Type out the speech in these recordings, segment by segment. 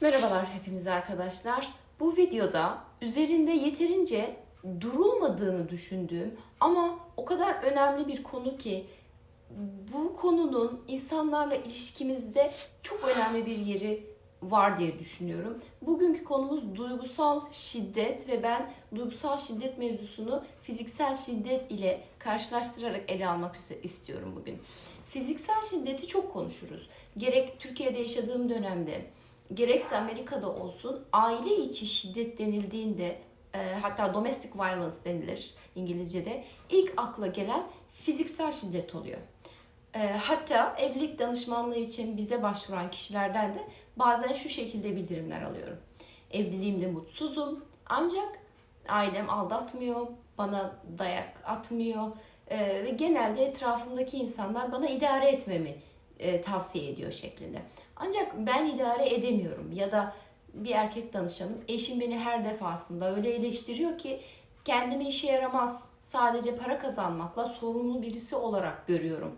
Merhabalar hepinize arkadaşlar. Bu videoda üzerinde yeterince durulmadığını düşündüğüm ama o kadar önemli bir konu ki bu konunun insanlarla ilişkimizde çok önemli bir yeri var diye düşünüyorum. Bugünkü konumuz duygusal şiddet ve ben duygusal şiddet mevzusunu fiziksel şiddet ile karşılaştırarak ele almak istiyorum bugün. Fiziksel şiddeti çok konuşuruz. Gerek Türkiye'de yaşadığım dönemde, gerekse Amerika'da olsun aile içi şiddet denildiğinde e, hatta domestic violence denilir İngilizce'de ilk akla gelen fiziksel şiddet oluyor. E, hatta evlilik danışmanlığı için bize başvuran kişilerden de bazen şu şekilde bildirimler alıyorum. Evliliğimde mutsuzum ancak ailem aldatmıyor, bana dayak atmıyor e, ve genelde etrafımdaki insanlar bana idare etmemi e, tavsiye ediyor şeklinde. Ancak ben idare edemiyorum ya da bir erkek danışanım eşim beni her defasında öyle eleştiriyor ki kendimi işe yaramaz sadece para kazanmakla sorumlu birisi olarak görüyorum.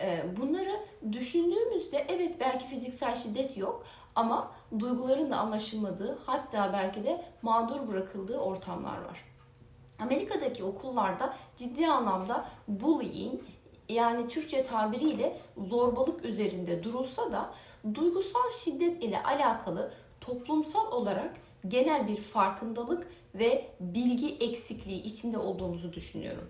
Ee, Bunları düşündüğümüzde evet belki fiziksel şiddet yok ama duyguların da anlaşılmadığı hatta belki de mağdur bırakıldığı ortamlar var. Amerika'daki okullarda ciddi anlamda bullying yani Türkçe tabiriyle zorbalık üzerinde durulsa da duygusal şiddet ile alakalı toplumsal olarak genel bir farkındalık ve bilgi eksikliği içinde olduğumuzu düşünüyorum.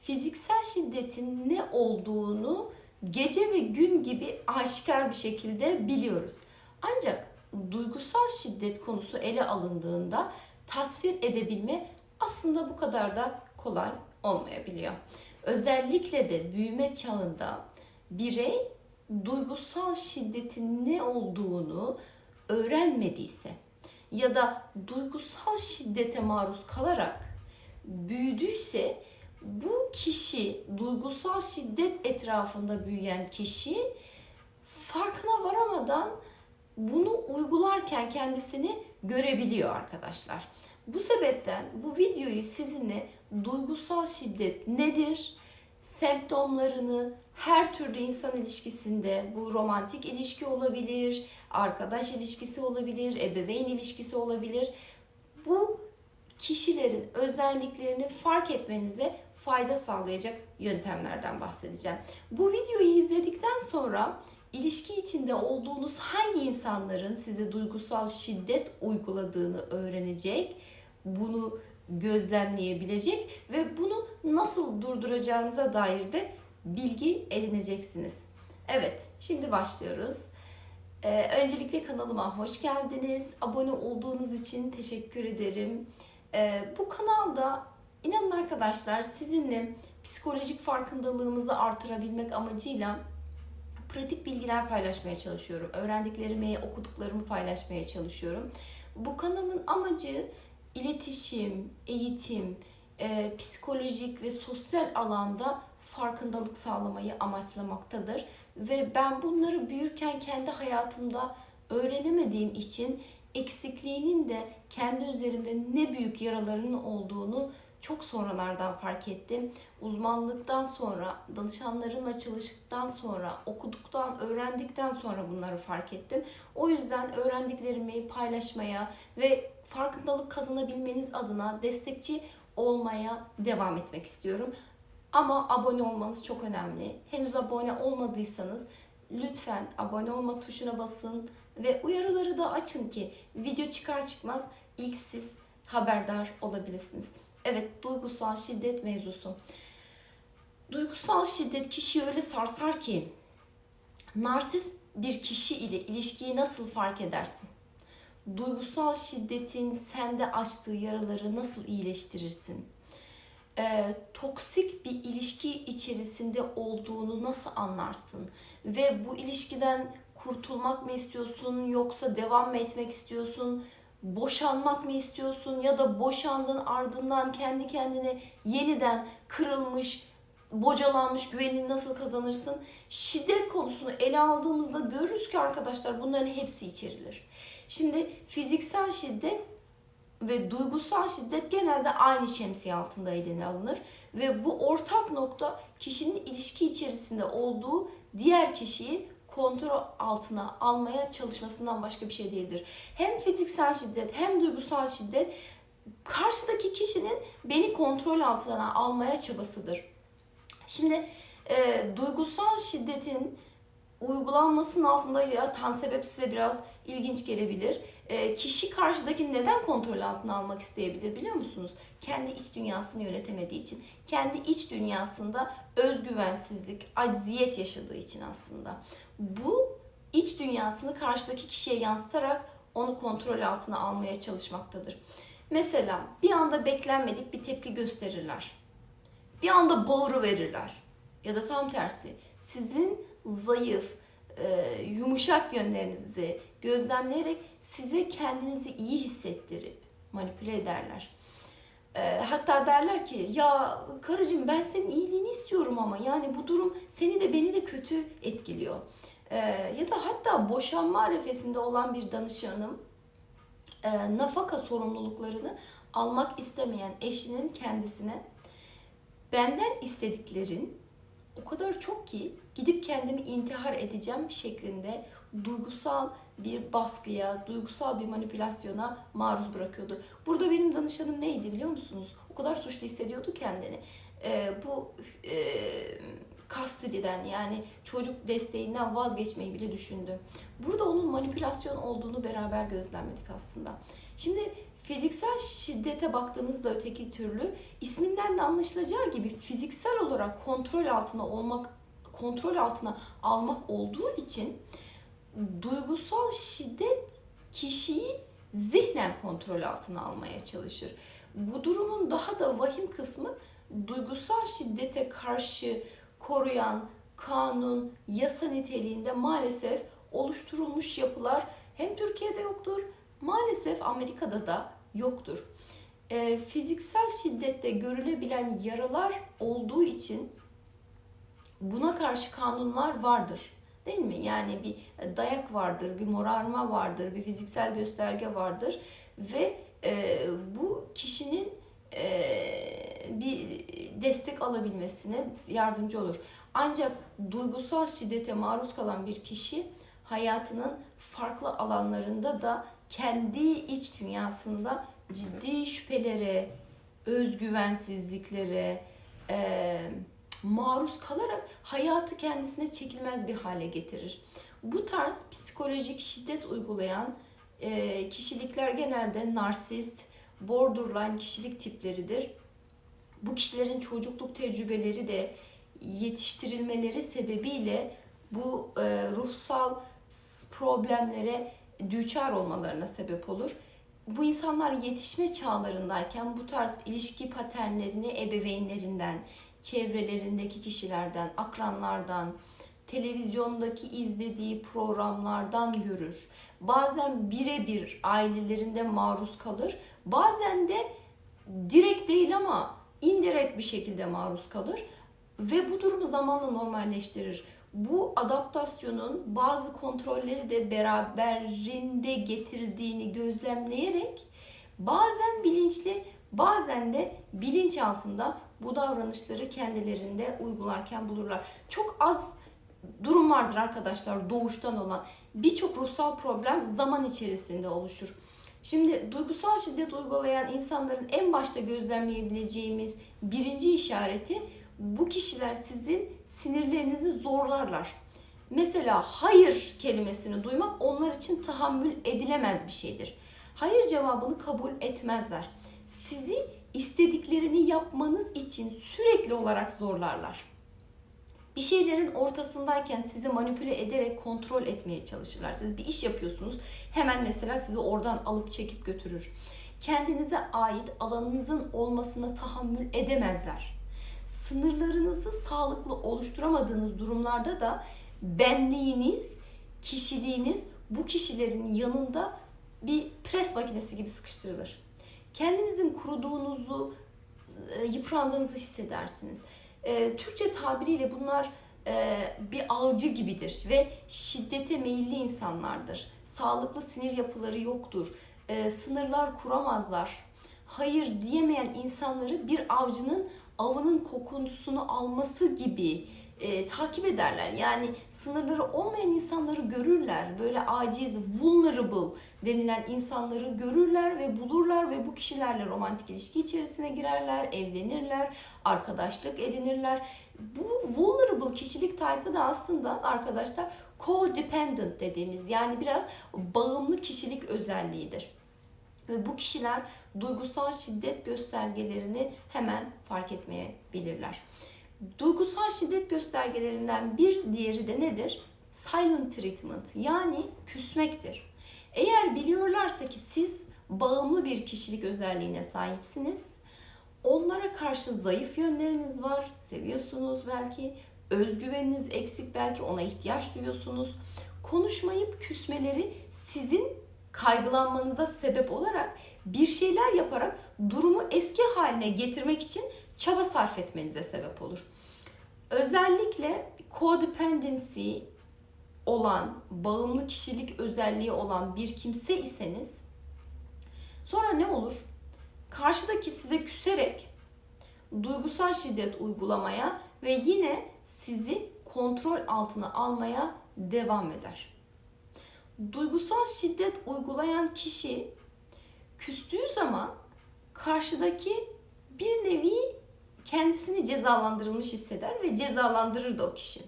Fiziksel şiddetin ne olduğunu gece ve gün gibi aşikar bir şekilde biliyoruz. Ancak duygusal şiddet konusu ele alındığında tasvir edebilme aslında bu kadar da kolay olmayabiliyor. Özellikle de büyüme çağında birey duygusal şiddetin ne olduğunu öğrenmediyse ya da duygusal şiddete maruz kalarak büyüdüyse bu kişi duygusal şiddet etrafında büyüyen kişi farkına varamadan bunu uygularken kendisini görebiliyor arkadaşlar. Bu sebepten bu videoyu sizinle duygusal şiddet nedir, semptomlarını her türlü insan ilişkisinde bu romantik ilişki olabilir, arkadaş ilişkisi olabilir, ebeveyn ilişkisi olabilir. Bu kişilerin özelliklerini fark etmenize fayda sağlayacak yöntemlerden bahsedeceğim. Bu videoyu izledikten sonra ilişki içinde olduğunuz hangi insanların size duygusal şiddet uyguladığını öğrenecek, bunu gözlemleyebilecek ve bunu nasıl durduracağınıza dair de bilgi edineceksiniz. Evet, şimdi başlıyoruz. Ee, öncelikle kanalıma hoş geldiniz. Abone olduğunuz için teşekkür ederim. Ee, bu kanalda inanın arkadaşlar sizinle psikolojik farkındalığımızı artırabilmek amacıyla pratik bilgiler paylaşmaya çalışıyorum. Öğrendiklerimi, okuduklarımı paylaşmaya çalışıyorum. Bu kanalın amacı iletişim, eğitim, e, psikolojik ve sosyal alanda farkındalık sağlamayı amaçlamaktadır. Ve ben bunları büyürken kendi hayatımda öğrenemediğim için eksikliğinin de kendi üzerimde ne büyük yaralarının olduğunu çok sonralardan fark ettim. Uzmanlıktan sonra, danışanlarımla çalıştıktan sonra, okuduktan, öğrendikten sonra bunları fark ettim. O yüzden öğrendiklerimi paylaşmaya ve farkındalık kazanabilmeniz adına destekçi olmaya devam etmek istiyorum. Ama abone olmanız çok önemli. Henüz abone olmadıysanız lütfen abone olma tuşuna basın ve uyarıları da açın ki video çıkar çıkmaz ilk siz haberdar olabilirsiniz. Evet, duygusal şiddet mevzusu. Duygusal şiddet kişiyi öyle sarsar ki narsist bir kişi ile ilişkiyi nasıl fark edersin? Duygusal şiddetin sende açtığı yaraları nasıl iyileştirirsin? Ee, toksik bir ilişki içerisinde olduğunu nasıl anlarsın? Ve bu ilişkiden kurtulmak mı istiyorsun yoksa devam mı etmek istiyorsun? boşanmak mı istiyorsun ya da boşandın ardından kendi kendine yeniden kırılmış, bocalanmış güvenini nasıl kazanırsın? Şiddet konusunu ele aldığımızda görürüz ki arkadaşlar bunların hepsi içerilir. Şimdi fiziksel şiddet ve duygusal şiddet genelde aynı şemsiye altında eline alınır ve bu ortak nokta kişinin ilişki içerisinde olduğu diğer kişiyi kontrol altına almaya çalışmasından başka bir şey değildir. Hem fiziksel şiddet hem duygusal şiddet karşıdaki kişinin beni kontrol altına almaya çabasıdır. Şimdi e, duygusal şiddetin uygulanmasının altında yatan sebep size biraz ilginç gelebilir. E, kişi karşıdaki neden kontrol altına almak isteyebilir biliyor musunuz? Kendi iç dünyasını yönetemediği için. Kendi iç dünyasında özgüvensizlik, acziyet yaşadığı için aslında. Bu iç dünyasını karşıdaki kişiye yansıtarak onu kontrol altına almaya çalışmaktadır. Mesela bir anda beklenmedik bir tepki gösterirler. Bir anda bağırı verirler. Ya da tam tersi sizin zayıf, e, yumuşak yönlerinizi gözlemleyerek size kendinizi iyi hissettirip manipüle ederler. E, hatta derler ki ya karıcığım ben senin iyiliğini istiyorum ama yani bu durum seni de beni de kötü etkiliyor. E, ya da hatta boşanma arefesinde olan bir danışanım e, nafaka sorumluluklarını almak istemeyen eşinin kendisine benden istediklerin o kadar çok ki gidip kendimi intihar edeceğim şeklinde duygusal bir baskıya, duygusal bir manipülasyona maruz bırakıyordu. Burada benim danışanım neydi biliyor musunuz? O kadar suçlu hissediyordu kendini. Ee, bu e, kastediden yani çocuk desteğinden vazgeçmeyi bile düşündü. Burada onun manipülasyon olduğunu beraber gözlemledik aslında. Şimdi fiziksel şiddete baktığınızda öteki türlü isminden de anlaşılacağı gibi fiziksel olarak kontrol altına olmak kontrol altına almak olduğu için duygusal şiddet kişiyi zihnen kontrol altına almaya çalışır. Bu durumun daha da vahim kısmı duygusal şiddete karşı koruyan kanun, yasa niteliğinde maalesef oluşturulmuş yapılar hem Türkiye'de yoktur, maalesef Amerika'da da yoktur. E, fiziksel şiddette görülebilen yaralar olduğu için buna karşı kanunlar vardır. Değil mi? Yani bir dayak vardır, bir morarma vardır, bir fiziksel gösterge vardır ve e, bu kişinin e, bir destek alabilmesine yardımcı olur. Ancak duygusal şiddete maruz kalan bir kişi hayatının farklı alanlarında da kendi iç dünyasında ciddi şüphelere, özgüvensizliklere e, maruz kalarak hayatı kendisine çekilmez bir hale getirir. Bu tarz psikolojik şiddet uygulayan e, kişilikler genelde narsist, borderline kişilik tipleridir. Bu kişilerin çocukluk tecrübeleri de yetiştirilmeleri sebebiyle bu e, ruhsal problemlere düçar olmalarına sebep olur. Bu insanlar yetişme çağlarındayken bu tarz ilişki paternlerini ebeveynlerinden, çevrelerindeki kişilerden, akranlardan, televizyondaki izlediği programlardan görür. Bazen birebir ailelerinde maruz kalır. Bazen de direkt değil ama indirekt bir şekilde maruz kalır ve bu durumu zamanla normalleştirir. Bu adaptasyonun bazı kontrolleri de beraberinde getirdiğini gözlemleyerek bazen bilinçli bazen de bilinç altında bu davranışları kendilerinde uygularken bulurlar. Çok az durum vardır arkadaşlar doğuştan olan. Birçok ruhsal problem zaman içerisinde oluşur. Şimdi duygusal şiddet uygulayan insanların en başta gözlemleyebileceğimiz birinci işareti bu kişiler sizin sinirlerinizi zorlarlar. Mesela hayır kelimesini duymak onlar için tahammül edilemez bir şeydir. Hayır cevabını kabul etmezler. Sizi istediklerini yapmanız için sürekli olarak zorlarlar. Bir şeylerin ortasındayken sizi manipüle ederek kontrol etmeye çalışırlar. Siz bir iş yapıyorsunuz. Hemen mesela sizi oradan alıp çekip götürür. Kendinize ait alanınızın olmasına tahammül edemezler. Sınırlarınızı sağlıklı oluşturamadığınız durumlarda da benliğiniz, kişiliğiniz bu kişilerin yanında bir pres makinesi gibi sıkıştırılır. Kendinizin kuruduğunuzu, e, yıprandığınızı hissedersiniz. E, Türkçe tabiriyle bunlar e, bir avcı gibidir ve şiddete meyilli insanlardır. Sağlıklı sinir yapıları yoktur. Sınırlar kuramazlar. Hayır diyemeyen insanları bir avcının avının kokusunu alması gibi e, takip ederler. Yani sınırları olmayan insanları görürler. Böyle aciz, vulnerable denilen insanları görürler ve bulurlar ve bu kişilerle romantik ilişki içerisine girerler, evlenirler, arkadaşlık edinirler. Bu vulnerable kişilik type'ı da aslında arkadaşlar codependent dediğimiz yani biraz bağımlı kişilik özelliğidir. Ve bu kişiler duygusal şiddet göstergelerini hemen fark etmeyebilirler. Duygusal şiddet göstergelerinden bir diğeri de nedir? Silent treatment yani küsmektir. Eğer biliyorlarsa ki siz bağımlı bir kişilik özelliğine sahipsiniz, onlara karşı zayıf yönleriniz var, seviyorsunuz belki, özgüveniniz eksik belki ona ihtiyaç duyuyorsunuz. Konuşmayıp küsmeleri sizin kaygılanmanıza sebep olarak bir şeyler yaparak durumu eski haline getirmek için çaba sarf etmenize sebep olur. Özellikle codependency olan, bağımlı kişilik özelliği olan bir kimse iseniz sonra ne olur? Karşıdaki size küserek duygusal şiddet uygulamaya ve yine sizi kontrol altına almaya devam eder. Duygusal şiddet uygulayan kişi küstüğü zaman karşıdaki bir nevi kendisini cezalandırılmış hisseder ve cezalandırır da o kişi.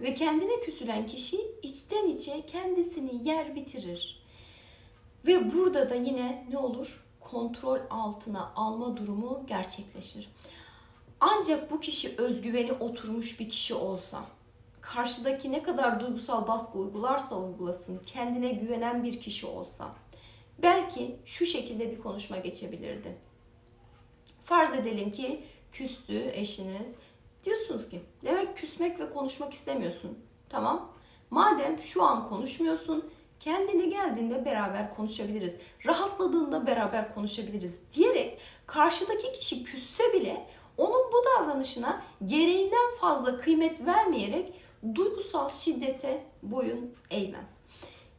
Ve kendine küsülen kişi içten içe kendisini yer bitirir. Ve burada da yine ne olur? Kontrol altına alma durumu gerçekleşir. Ancak bu kişi özgüveni oturmuş bir kişi olsa, karşıdaki ne kadar duygusal baskı uygularsa uygulasın, kendine güvenen bir kişi olsa, belki şu şekilde bir konuşma geçebilirdi. Farz edelim ki küstü eşiniz. Diyorsunuz ki demek küsmek ve konuşmak istemiyorsun. Tamam. Madem şu an konuşmuyorsun, kendine geldiğinde beraber konuşabiliriz. Rahatladığında beraber konuşabiliriz diyerek karşıdaki kişi küsse bile onun bu davranışına gereğinden fazla kıymet vermeyerek duygusal şiddete boyun eğmez.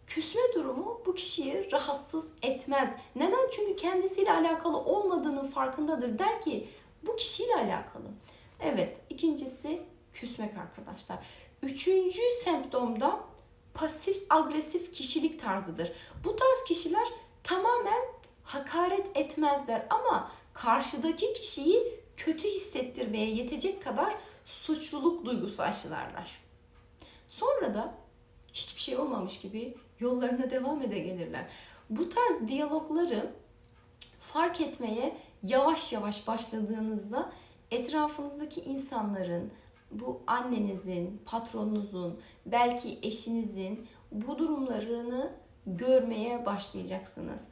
Küsme durumu bu kişiyi rahatsız etmez. Neden? Çünkü kendisiyle alakalı olmadığının farkındadır. Der ki bu kişiyle alakalı. Evet, ikincisi küsmek arkadaşlar. Üçüncü semptomda pasif agresif kişilik tarzıdır. Bu tarz kişiler tamamen hakaret etmezler ama karşıdaki kişiyi kötü hissettirmeye yetecek kadar suçluluk duygusu aşılarlar. Sonra da hiçbir şey olmamış gibi yollarına devam ede gelirler. Bu tarz diyalogları fark etmeye yavaş yavaş başladığınızda etrafınızdaki insanların, bu annenizin, patronunuzun, belki eşinizin bu durumlarını görmeye başlayacaksınız.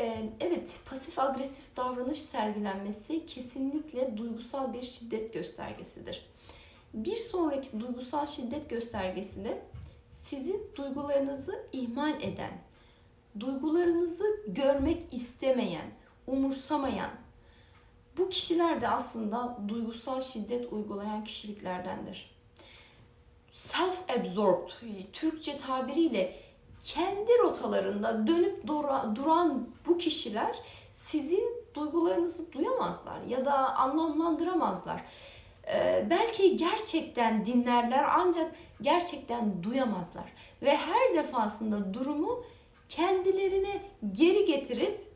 Ee, evet, pasif agresif davranış sergilenmesi kesinlikle duygusal bir şiddet göstergesidir. Bir sonraki duygusal şiddet göstergesi sizin duygularınızı ihmal eden, duygularınızı görmek istemeyen, umursamayan, bu kişiler de aslında duygusal şiddet uygulayan kişiliklerdendir. Self-absorbed, Türkçe tabiriyle kendi rotalarında dönüp duran bu kişiler sizin duygularınızı duyamazlar ya da anlamlandıramazlar. Ee, belki gerçekten dinlerler ancak gerçekten duyamazlar ve her defasında durumu kendilerine geri getirip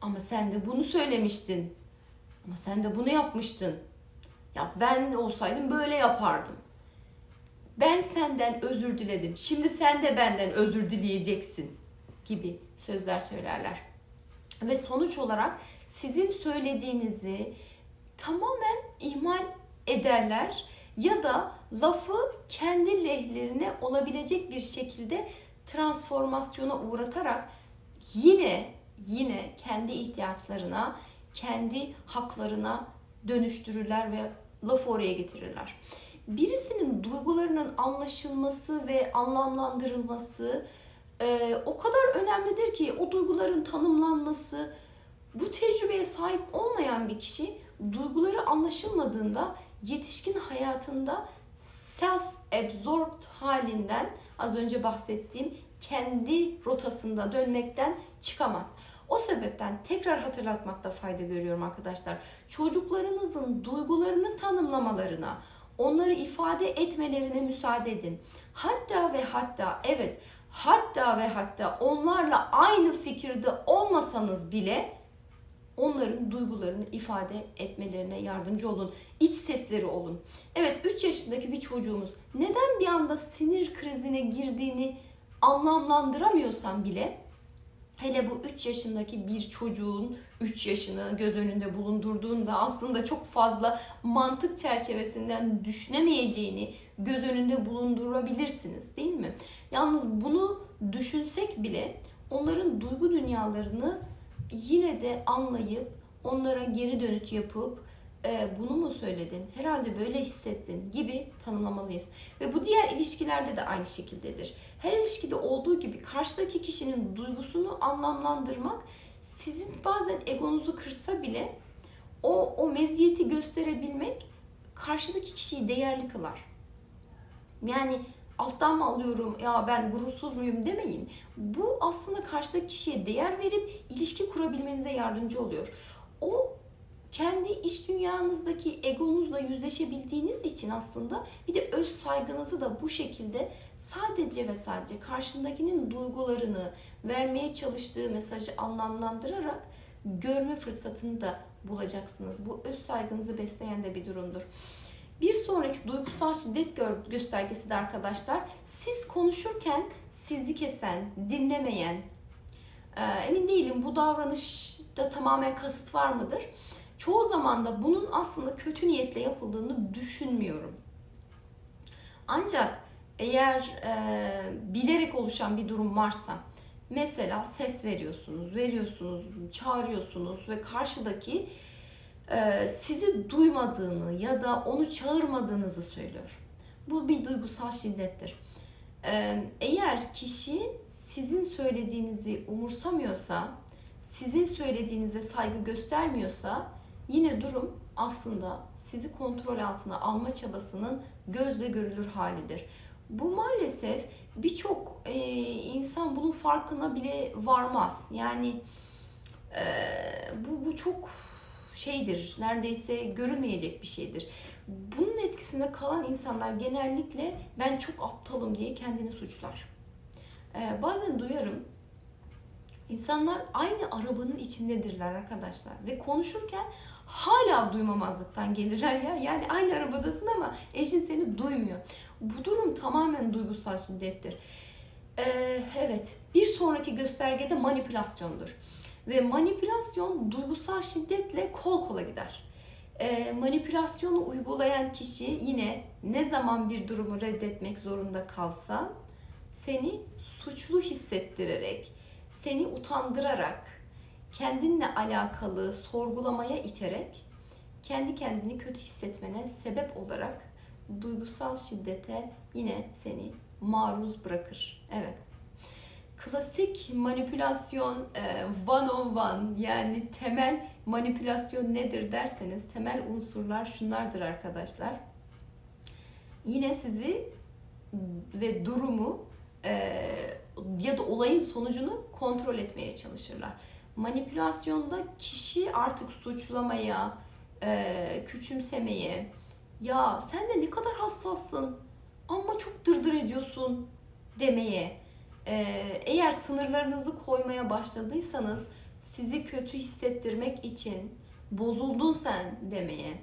ama sen de bunu söylemiştin. Ama sen de bunu yapmıştın. Ya ben olsaydım böyle yapardım. Ben senden özür diledim. Şimdi sen de benden özür dileyeceksin gibi sözler söylerler. Ve sonuç olarak sizin söylediğinizi tamamen ihmal ederler ya da lafı kendi lehlerine olabilecek bir şekilde transformasyona uğratarak yine yine kendi ihtiyaçlarına, kendi haklarına dönüştürürler ve lafı oraya getirirler. Birisinin duygularının anlaşılması ve anlamlandırılması e, o kadar önemlidir ki o duyguların tanımlanması, bu tecrübeye sahip olmayan bir kişi duyguları anlaşılmadığında yetişkin hayatında self-absorbed halinden az önce bahsettiğim kendi rotasında dönmekten çıkamaz. O sebepten tekrar hatırlatmakta fayda görüyorum arkadaşlar. Çocuklarınızın duygularını tanımlamalarına, Onları ifade etmelerine müsaade edin. Hatta ve hatta evet hatta ve hatta onlarla aynı fikirde olmasanız bile onların duygularını ifade etmelerine yardımcı olun. İç sesleri olun. Evet 3 yaşındaki bir çocuğumuz neden bir anda sinir krizine girdiğini anlamlandıramıyorsam bile hele bu 3 yaşındaki bir çocuğun 3 yaşını göz önünde bulundurduğunda aslında çok fazla mantık çerçevesinden düşünemeyeceğini göz önünde bulundurabilirsiniz değil mi? Yalnız bunu düşünsek bile onların duygu dünyalarını yine de anlayıp onlara geri dönüt yapıp e, bunu mu söyledin? Herhalde böyle hissettin gibi tanımlamalıyız. Ve bu diğer ilişkilerde de aynı şekildedir. Her ilişkide olduğu gibi karşıdaki kişinin duygusunu anlamlandırmak sizin bazen egonuzu kırsa bile o, o meziyeti gösterebilmek karşıdaki kişiyi değerli kılar. Yani alttan mı alıyorum ya ben gurursuz muyum demeyin. Bu aslında karşıdaki kişiye değer verip ilişki kurabilmenize yardımcı oluyor. O kendi iç dünyanızdaki egonuzla yüzleşebildiğiniz için aslında bir de öz saygınızı da bu şekilde sadece ve sadece karşındakinin duygularını vermeye çalıştığı mesajı anlamlandırarak görme fırsatını da bulacaksınız. Bu öz saygınızı besleyen de bir durumdur. Bir sonraki duygusal şiddet gö- göstergesi de arkadaşlar siz konuşurken sizi kesen, dinlemeyen, e, emin değilim bu davranışta tamamen kasıt var mıdır? Çoğu zaman da bunun aslında kötü niyetle yapıldığını düşünmüyorum. Ancak eğer e, bilerek oluşan bir durum varsa, mesela ses veriyorsunuz, veriyorsunuz, çağırıyorsunuz ve karşıdaki sizi duymadığını ya da onu çağırmadığınızı söylüyor. Bu bir duygusal şiddettir. E, eğer kişi sizin söylediğinizi umursamıyorsa, sizin söylediğinize saygı göstermiyorsa yine durum aslında sizi kontrol altına alma çabasının gözle görülür halidir. Bu maalesef birçok e, insan bunun farkına bile varmaz. Yani e, bu, bu çok şeydir, neredeyse görülmeyecek bir şeydir. Bunun etkisinde kalan insanlar genellikle ben çok aptalım diye kendini suçlar. Ee, bazen duyarım, insanlar aynı arabanın içindedirler arkadaşlar ve konuşurken hala duymamazlıktan gelirler ya. Yani aynı arabadasın ama eşin seni duymuyor. Bu durum tamamen duygusal şiddettir. Ee, evet, bir sonraki göstergede manipülasyondur. Ve manipülasyon duygusal şiddetle kol kola gider. E, manipülasyonu uygulayan kişi yine ne zaman bir durumu reddetmek zorunda kalsa seni suçlu hissettirerek, seni utandırarak, kendinle alakalı sorgulamaya iterek kendi kendini kötü hissetmene sebep olarak duygusal şiddete yine seni maruz bırakır. Evet klasik manipülasyon one on one yani temel manipülasyon nedir derseniz temel unsurlar şunlardır arkadaşlar. Yine sizi ve durumu e, ya da olayın sonucunu kontrol etmeye çalışırlar. Manipülasyonda kişi artık suçlamaya, e, küçümsemeye, ya sen de ne kadar hassassın ama çok dırdır ediyorsun demeye, eğer sınırlarınızı koymaya başladıysanız sizi kötü hissettirmek için bozuldun sen demeye,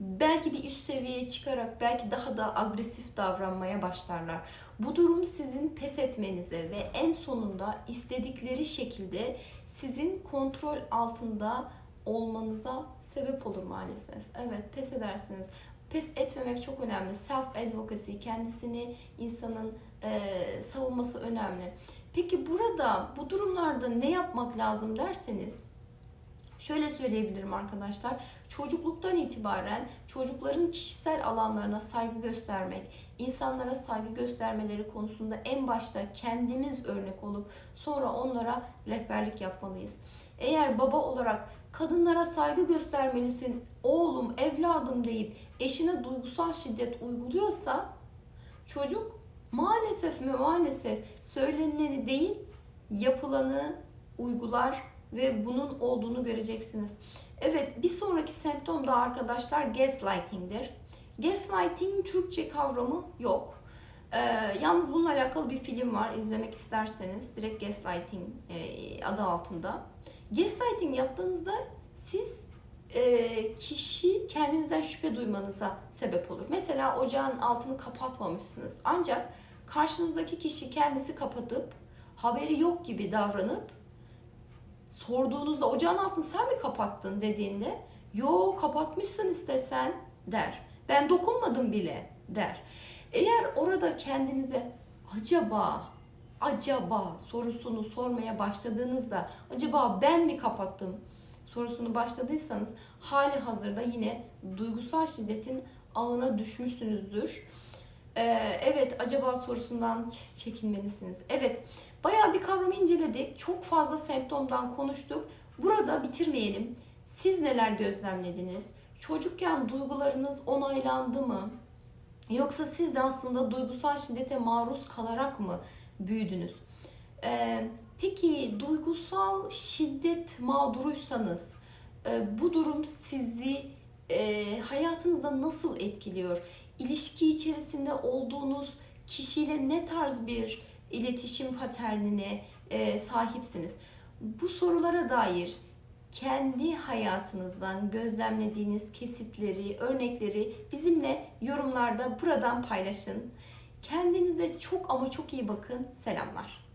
belki bir üst seviyeye çıkarak belki daha da agresif davranmaya başlarlar. Bu durum sizin pes etmenize ve en sonunda istedikleri şekilde sizin kontrol altında olmanıza sebep olur maalesef. Evet pes edersiniz. Pes etmemek çok önemli. Self advocacy, kendisini insanın e, savunması önemli. Peki burada bu durumlarda ne yapmak lazım derseniz şöyle söyleyebilirim arkadaşlar. Çocukluktan itibaren çocukların kişisel alanlarına saygı göstermek, insanlara saygı göstermeleri konusunda en başta kendimiz örnek olup sonra onlara rehberlik yapmalıyız. Eğer baba olarak kadınlara saygı göstermelisin oğlum, evladım deyip eşine duygusal şiddet uyguluyorsa çocuk maalesef mi maalesef söyleneni değil yapılanı uygular ve bunun olduğunu göreceksiniz. Evet bir sonraki semptom da arkadaşlar gaslighting'dir. Gaslighting Türkçe kavramı yok. Ee, yalnız bununla alakalı bir film var. İzlemek isterseniz direkt Gaslighting e, adı altında. Gaslighting yaptığınızda siz e, kişi kendinizden şüphe duymanıza sebep olur. Mesela ocağın altını kapatmamışsınız. Ancak karşınızdaki kişi kendisi kapatıp haberi yok gibi davranıp sorduğunuzda ocağın altını sen mi kapattın dediğinde yo kapatmışsın istesen der. Ben dokunmadım bile der. Eğer orada kendinize acaba acaba sorusunu sormaya başladığınızda acaba ben mi kapattım sorusunu başladıysanız hali hazırda yine duygusal şiddetin ağına düşmüşsünüzdür. Ee, evet acaba sorusundan çekinmelisiniz. Evet bayağı bir kavramı inceledik. Çok fazla semptomdan konuştuk. Burada bitirmeyelim. Siz neler gözlemlediniz? Çocukken duygularınız onaylandı mı? Yoksa siz de aslında duygusal şiddete maruz kalarak mı büyüdünüz? Ee, peki duygusal şiddet mağduruysanız e, bu durum sizi e, hayatınızda nasıl etkiliyor? İlişki içerisinde olduğunuz kişiyle ne tarz bir iletişim paternine e, sahipsiniz? Bu sorulara dair kendi hayatınızdan gözlemlediğiniz kesitleri, örnekleri bizimle yorumlarda buradan paylaşın. Kendinize çok ama çok iyi bakın. Selamlar.